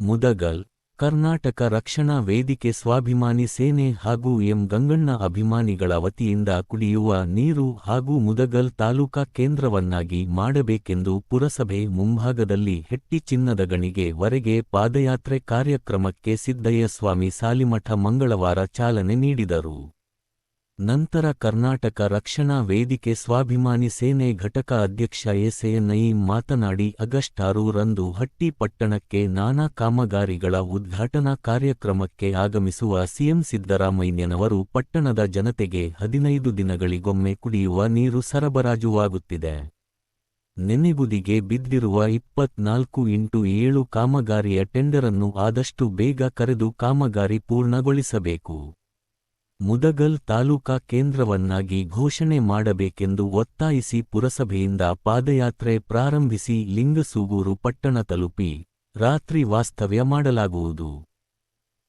ಮುದಗಲ್, ಕರ್ನಾಟಕ ರಕ್ಷಣಾ ವೇದಿಕೆ ಸ್ವಾಭಿಮಾನಿ ಸೇನೆ ಹಾಗೂ ಎಂ ಗಂಗಣ್ಣ ಅಭಿಮಾನಿಗಳ ವತಿಯಿಂದ ಕುಡಿಯುವ ನೀರು ಹಾಗೂ ಮುದಗಲ್ ತಾಲೂಕಾ ಕೇಂದ್ರವನ್ನಾಗಿ ಮಾಡಬೇಕೆಂದು ಪುರಸಭೆ ಮುಂಭಾಗದಲ್ಲಿ ಹೆಟ್ಟಿ ಚಿನ್ನದ ಗಣಿಗೆ ವರೆಗೆ ಪಾದಯಾತ್ರೆ ಕಾರ್ಯಕ್ರಮಕ್ಕೆ ಸಿದ್ದಯ್ಯಸ್ವಾಮಿ ಸಾಲಿಮಠ ಮಂಗಳವಾರ ಚಾಲನೆ ನೀಡಿದರು. ನಂತರ ಕರ್ನಾಟಕ ರಕ್ಷಣಾ ವೇದಿಕೆ ಸ್ವಾಭಿಮಾನಿ ಸೇನೆ ಘಟಕ ಅಧ್ಯಕ್ಷ ಎಸ್ಎ ನಯೀಂ ಮಾತನಾಡಿ, ಆಗಸ್ಟ್ ಆರು ರಂದು ಹಟ್ಟಿ ಪಟ್ಟಣಕ್ಕೆ ನಾನಾ ಕಾಮಗಾರಿಗಳ ಉದ್ಘಾಟನಾ ಕಾರ್ಯಕ್ರಮಕ್ಕೆ ಆಗಮಿಸುವ ಸಿಎಂ ಸಿದ್ದರಾಮಯ್ಯನವರು ಪಟ್ಟಣದ ಜನತೆಗೆ ಹದಿನೈದು ದಿನಗಳಿಗೊಮ್ಮೆ ಕುಡಿಯುವ ನೀರು ಸರಬರಾಜುವಾಗುತ್ತಿದೆ. ನೆನೆಗುದಿಗೆ ಬಿದ್ದಿರುವ ಇಪ್ಪತ್ನಾಲ್ಕು ಇಂಟು ಏಳು ಕಾಮಗಾರಿಯ ಟೆಂಡರನ್ನು ಆದಷ್ಟು ಬೇಗ ಕರೆದು ಕಾಮಗಾರಿ ಪೂರ್ಣಗೊಳಿಸಬೇಕು. ಮುದಗಲ್ ತಾಲೂಕಾ ಕೇಂದ್ರವನ್ನಾಗಿ ಘೋಷಣೆ ಮಾಡಬೇಕೆಂದು ಒತ್ತಾಯಿಸಿ ಪುರಸಭೆಯಿಂದ ಪಾದಯಾತ್ರೆ ಪ್ರಾರಂಭಿಸಿ ಲಿಂಗಸೂಗೂರು ಪಟ್ಟಣ ತಲುಪಿ ರಾತ್ರಿ ವಾಸ್ತವ್ಯ ಮಾಡಲಾಗುವುದು.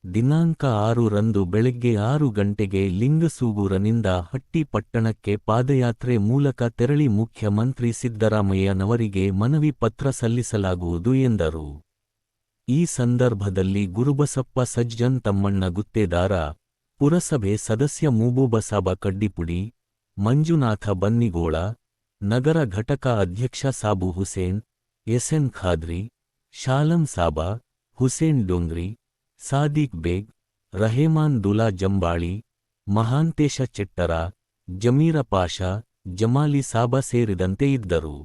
ದಿನಾಂಕ ಆರು ರಂದು ಬೆಳಗ್ಗೆ ಆರು ಗಂಟೆಗೆ ಲಿಂಗಸೂಗೂರನಿಂದ ಹಟ್ಟಿ ಪಟ್ಟಣಕ್ಕೆ ಪಾದಯಾತ್ರೆ ಮೂಲಕ ತೆರಳಿ ಮುಖ್ಯಮಂತ್ರಿ ಸಿದ್ದರಾಮಯ್ಯನವರಿಗೆ ಮನವಿ ಪತ್ರ ಸಲ್ಲಿಸಲಾಗುವುದು ಎಂದರು. ಈ ಸಂದರ್ಭದಲ್ಲಿ ಗುರುಬಸಪ್ಪ ಸಜ್ಜನ್ ತಮ್ಮಣ್ಣ ಗುತ್ತೇದಾರ ಪುರಸಭೆ ಸದಸ್ಯ ಮೂಬೂಬಸಾಬ ಕಡ್ಡಿಪುಡಿ, ಮಂಜುನಾಥ ಬನ್ನಿಗೋಳ, ನಗರ ಘಟಕ ಅಧ್ಯಕ್ಷ ಸಾಬು ಹುಸೇನ್, ಎಸ್ಎನ್ ಖಾದ್ರಿ, ಶಾಲಂ ಸಾಬಾ, ಹುಸೇನ್ ಡೋಂಗ್ರಿ, ಸಾದಿಕ್ ಬೇಗ್, ರಹೇಮಾನ್ ದುಲಾ ಜಂಬಾಳಿ, ಮಹಾಂತೇಶ ಚೆಟ್ಟರ, ಜಮೀರ ಪಾಷ, ಜಮಾಲಿ ಸಾಬಾ ಸೇರಿದಂತೆ ಇದ್ದರು.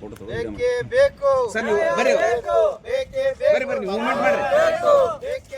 ಬೇಕೇ ಬೇಕು? ಸರ್ ನೀವು ಬರ್ರಿ ಬರ್ರಿ ಬರ್ರಿ ಮೂವ್ಮೆಂಟ್ ಮಾಡ್ರಿ. ಬೇಕು? ಬೇಕೇ